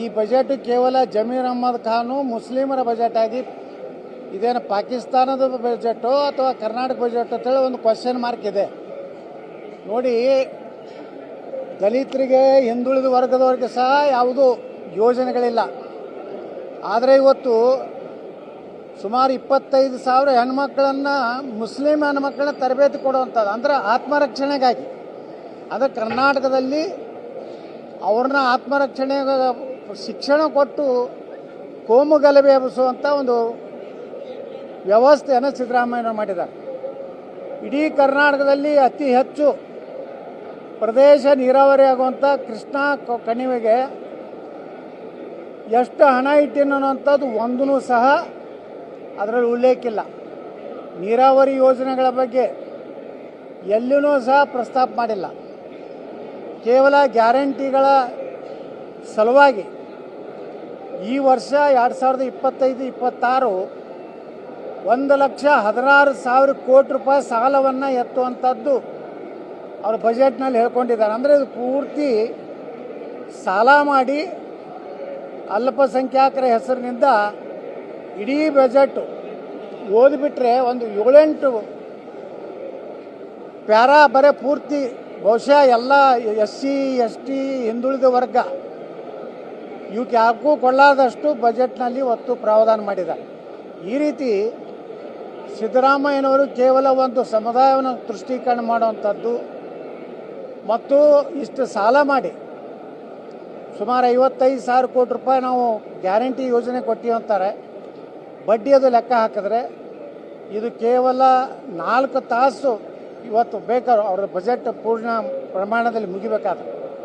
ಈ ಬಜೆಟ್ ಕೇವಲ ಜಮೀರ್ ಅಹ್ಮದ್ ಖಾನು ಮುಸ್ಲಿಮರ ಬಜೆಟ್ ಆಗಿ ಇದೇನು ಪಾಕಿಸ್ತಾನದ ಬಜೆಟೋ ಅಥವಾ ಕರ್ನಾಟಕ ಬಜೆಟ್ ಅಂತೇಳಿ ಒಂದು ಕ್ವಶನ್ ಮಾರ್ಕ್ ಇದೆ. ನೋಡಿ, ದಲಿತರಿಗೆ, ಹಿಂದುಳಿದ ವರ್ಗದವರಿಗೆ ಸಹ ಯಾವುದೂ ಯೋಜನೆಗಳಿಲ್ಲ. ಆದರೆ ಇವತ್ತು ಸುಮಾರು ಇಪ್ಪತ್ತೈದು ಸಾವಿರ ಹೆಣ್ಮಕ್ಳನ್ನು, ಮುಸ್ಲಿಂ ಹೆಣ್ಮಕ್ಳನ್ನ ತರಬೇತಿ ಕೊಡುವಂಥದ್ದು, ಅಂದ್ರೆ ಆತ್ಮರಕ್ಷಣೆಗಾಗಿ. ಅಂದರೆ ಕರ್ನಾಟಕದಲ್ಲಿ ಅವ್ರನ್ನ ಆತ್ಮರಕ್ಷಣೆ ಶಿಕ್ಷಣ ಕೊಟ್ಟು ಕೋಮು ಗಲಭೆ ಎಬ್ಬಿಸುವಂಥ ಒಂದು ವ್ಯವಸ್ಥೆಯನ್ನು ಸಿದ್ದರಾಮಯ್ಯ ಮಾಡಿದ್ದಾರೆ. ಇಡೀ ಕರ್ನಾಟಕದಲ್ಲಿ ಅತಿ ಹೆಚ್ಚು ಪ್ರದೇಶ ನೀರಾವರಿ ಆಗುವಂಥ ಕೃಷ್ಣ ಕಣಿವೆಗೆ ಎಷ್ಟು ಹಣ ಇಟ್ಟಿನ ಅನ್ನುವಂಥದ್ದು ಒಂದೂ ಸಹ ಅದರಲ್ಲಿ ಉಲ್ಲೇಖಿಲ್ಲ. ನೀರಾವರಿ ಯೋಜನೆಗಳ ಬಗ್ಗೆ ಎಲ್ಲೂ ಸಹ ಪ್ರಸ್ತಾಪ ಮಾಡಿಲ್ಲ. ಕೇವಲ ಗ್ಯಾರಂಟಿಗಳ ಸಲುವಾಗಿ ಈ ವರ್ಷ ಎರಡು ಸಾವಿರದ ಇಪ್ಪತ್ತೈದು, ಇಪ್ಪತ್ತಾರು ಒಂದು ಲಕ್ಷ ಹದಿನಾರು ಸಾವಿರ ಕೋಟಿ ರೂಪಾಯಿ ಸಾಲವನ್ನು ಎತ್ತುವಂಥದ್ದು ಅವ್ರ ಬಜೆಟ್ನಲ್ಲಿ ಹೇಳ್ಕೊಂಡಿದ್ದಾರೆ. ಅಂದರೆ ಇದು ಪೂರ್ತಿ ಸಾಲ ಮಾಡಿ ಅಲ್ಪಸಂಖ್ಯಾತರ ಹೆಸರಿನಿಂದ ಇಡೀ ಬಜೆಟ್ ಓದಿಬಿಟ್ರೆ ಒಂದು ಏಳೆಂಟು ಪ್ಯಾರಾ ಬರೇ ಪೂರ್ತಿ ಬಹುಶಃ ಎಲ್ಲ ಎಸ್ ಸಿ ಎಸ್ ಟಿ ಹಿಂದುಳಿದ ವರ್ಗ ಇವಕ್ಕೆ ಯಾಕೂ ಕೊಳ್ಳಾದಷ್ಟು ಬಜೆಟ್ನಲ್ಲಿ ಒತ್ತು ಪ್ರಾವಧಾನ ಮಾಡಿದ್ದಾರೆ ಈ ರೀತಿ ಸಿದ್ದರಾಮಯ್ಯನವರು ಕೇವಲ ಒಂದು ಸಮುದಾಯವನ್ನು ತುಷ್ಟೀಕರಣ ಮಾಡುವಂಥದ್ದು ಮತ್ತು ಇಷ್ಟು ಸಾಲ ಮಾಡಿ. ಸುಮಾರು ಐವತ್ತೈದು ಸಾವಿರ ಕೋಟಿ ರೂಪಾಯಿ ನಾವು ಗ್ಯಾರಂಟಿ ಯೋಜನೆ ಕೊಟ್ಟಿವಿ ಅಂತಾರೆ. ಬಡ್ಡಿ ಅದು ಲೆಕ್ಕ ಹಾಕಿದ್ರೆ ಇದು ಕೇವಲ ನಾಲ್ಕು ತಾಸು ಇವತ್ತು ಬೇಕಾದ್ರೂ ಅವ್ರ ಬಜೆಟ್ ಪೂರ್ಣ ಪ್ರಮಾಣದಲ್ಲಿ ಮುಗಿಬೇಕಾದ್ರೆ.